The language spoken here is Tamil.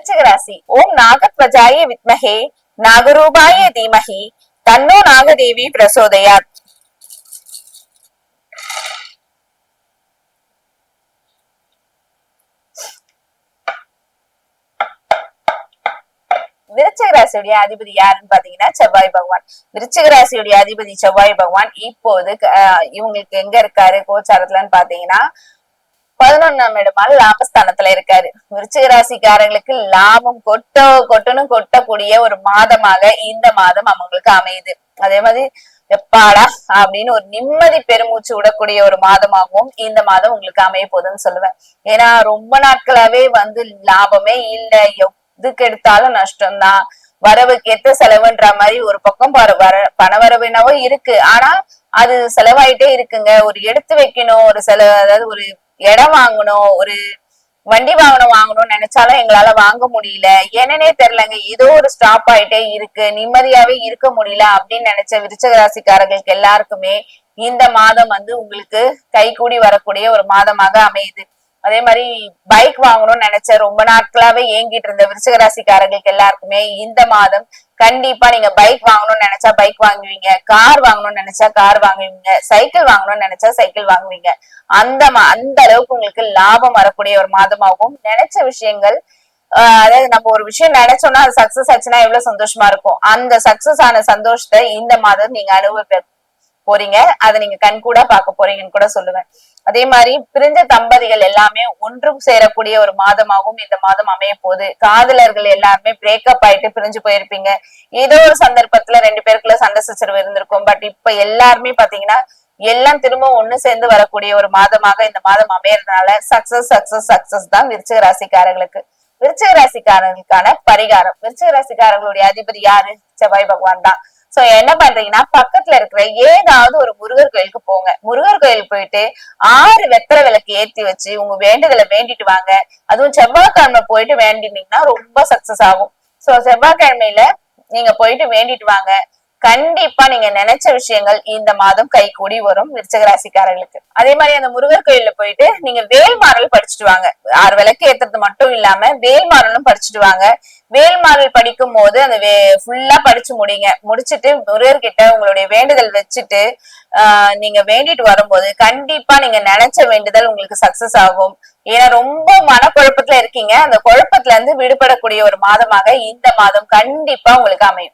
ராசி ஓம் நாகத்வஜாய வித்மஹே நாகரூபாய தீமஹி தன்னோ நாகதேவி பிரசோதயாத் விருச்சிக ராசியுடைய அதிபதி யாருன்னு பாத்தீங்கன்னா செவ்வாய் பகவான் விருச்சிக ராசியுடைய அதிபதி செவ்வாய் பகவான் இப்போது அஹ், இவங்களுக்கு எங்க இருக்காரு கோச்சாரத்துலன்னு பாத்தீங்கன்னா பதினொன்னாம் இடமான லாபஸ்தானத்துல இருக்காரு. விருச்சிக ராசிக்காரங்களுக்கு லாபம் கொட்டோ கொட்டணும் கொட்டக்கூடிய ஒரு மாதமாக இந்த மாதம் அவங்களுக்கு அமையுது. அதே மாதிரி எப்பாடா அப்படின்னு ஒரு நிம்மதி பெருமூச்சு விடக்கூடிய ஒரு மாதமாகவும் இந்த மாதம் உங்களுக்கு அமைய போகுதுன்னு சொல்லுவேன். ஏன்னா ரொம்ப நாட்களாவே வந்து லாபமே இல்ல. எதுக்கு எடுத்தாலும் நஷ்டம்தான். வரவுக்கு ஏத்த செலவுன்ற மாதிரி ஒரு பக்கம் வர வர பண வரவு என்னவோ இருக்கு. ஆனா அது செலவாயிட்டே இருக்குங்க. ஒரு எடுத்து வைக்கணும். ஒரு செலவு அதாவது ஒரு இடம் வாங்கணும் ஒரு வண்டி வாகனம் வாங்கணும்னு நினைச்சாலும் எங்களால வாங்க முடியல. என்னன்னே தெரியலங்க. ஏதோ ஒரு ஸ்டாப் ஆயிட்டே இருக்கு. நிம்மதியாவே இருக்க முடியல அப்படின்னு நினைச்ச விருச்சக ராசிக்காரர்களுக்கு எல்லாருக்குமே இந்த மாதம் வந்து உங்களுக்கு கை கூடி வரக்கூடிய ஒரு மாதமாக அமையுது. அதே மாதிரி பைக் வாங்கணும்னு நினைச்ச ரொம்ப நாட்களாவே ஏங்கிட்டு இருந்த விருச்சகராசிக்காரர்களுக்கு எல்லாருக்குமே இந்த மாதம் கண்டிப்பா நீங்க பைக் வாங்கணும்னு நினைச்சா பைக் வாங்குவீங்க கார் வாங்கணும்னு நினைச்சா கார் வாங்குவீங்க சைக்கிள் வாங்கணும்னு நினைச்சா சைக்கிள் வாங்குவீங்க. அந்த மா- அந்த அளவுக்கு உங்களுக்கு லாபம் வரக்கூடிய ஒரு மாதமாகவும் நினைச்ச விஷயங்கள் ஆஹ் அதாவது நம்ம ஒரு விஷயம் நினைச்சோம்னா அது சக்சஸ் ஆச்சுன்னா எவ்வளவு சந்தோஷமா இருக்கும். அந்த சக்சஸ் ஆன சந்தோஷத்தை இந்த மாதம் நீங்க அனுபவிப்ப போறீங்க. அதை நீங்க கண்கூட பார்க்க போறீங்கன்னு கூட சொல்லுவேன். அதே மாதிரி பிரிஞ்ச தம்பதிகள் எல்லாமே ஒன்று சேரக்கூடிய ஒரு மாதமாகவும் இந்த மாதம் அமைய போகுது. காதலர்கள் எல்லாருமே பிரேக்கப் ஆயிட்டு பிரிஞ்சு போயிருப்பீங்க. ஏதோ ஒரு சந்தர்ப்பத்துல ரெண்டு பேருக்குள்ள சண்டை சச்சரவு இருந்திருக்கும். பட் இப்ப எல்லாருமே பாத்தீங்கன்னா எல்லாம் திரும்ப ஒண்ணு சேர்ந்து வரக்கூடிய ஒரு மாதமாக இந்த மாதம் அமையறதுனால சக்சஸ் சக்சஸ் சக்சஸ் தான் விருச்சிக ராசிக்காரர்களுக்கு. விருச்சிக ராசிக்காரர்களுக்கான பரிகாரம். விருச்சிக ராசிக்காரர்களுடைய அதிபதி யாரு? செவ்வாய் பகவான் தான். சோ என்ன பண்றீங்கன்னா பக்கத்துல இருக்கிற ஏதாவது ஒரு முருகர் கோயிலுக்கு போங்க. முருகர் கோயில் போயிட்டு ஆறு வெத்தலை விளக்கு ஏத்தி வச்சு உங்க வேண்டுதலை வேண்டிட்டு வாங்க. அதுவும் செவ்வாய்க்கிழமை போயிட்டு வேண்டினீங்கன்னா ரொம்ப சக்சஸ் ஆகும். சோ செவ்வாய்க்கிழமையில நீங்க போயிட்டு வேண்டிட்டு வாங்க. கண்டிப்பா நீங்க நினைச்ச விஷயங்கள் இந்த மாதம் கைகூடி வரும் விருச்சக ராசிக்காரர்களுக்கு. அதே மாதிரி அந்த முருகர் கோயில்ல போயிட்டு நீங்க வேல்மாறல் படிச்சுட்டு வாங்க. ஆறு விளக்கு ஏத்துறது மட்டும் இல்லாம வேல்மாறலும் படிச்சுட்டு வாங்க. வேல்மாறல் படிக்கும் போது அந்த வே ஃபுல்லா படிச்சு முடிங்க. முடிச்சிட்டு முருகர் கிட்ட உங்களுடைய வேண்டுதல் வச்சுட்டு ஆஹ் நீங்க வேண்டிட்டு வரும்போது கண்டிப்பா நீங்க நினைச்ச வேண்டுதல் உங்களுக்கு சக்சஸ் ஆகும். ஏன்னா ரொம்ப மனக்குழப்பத்துல இருக்கீங்க. அந்த குழப்பத்துல இருந்து விடுபடக்கூடிய ஒரு மாதமாக இந்த மாதம் கண்டிப்பா உங்களுக்கு அமையும்.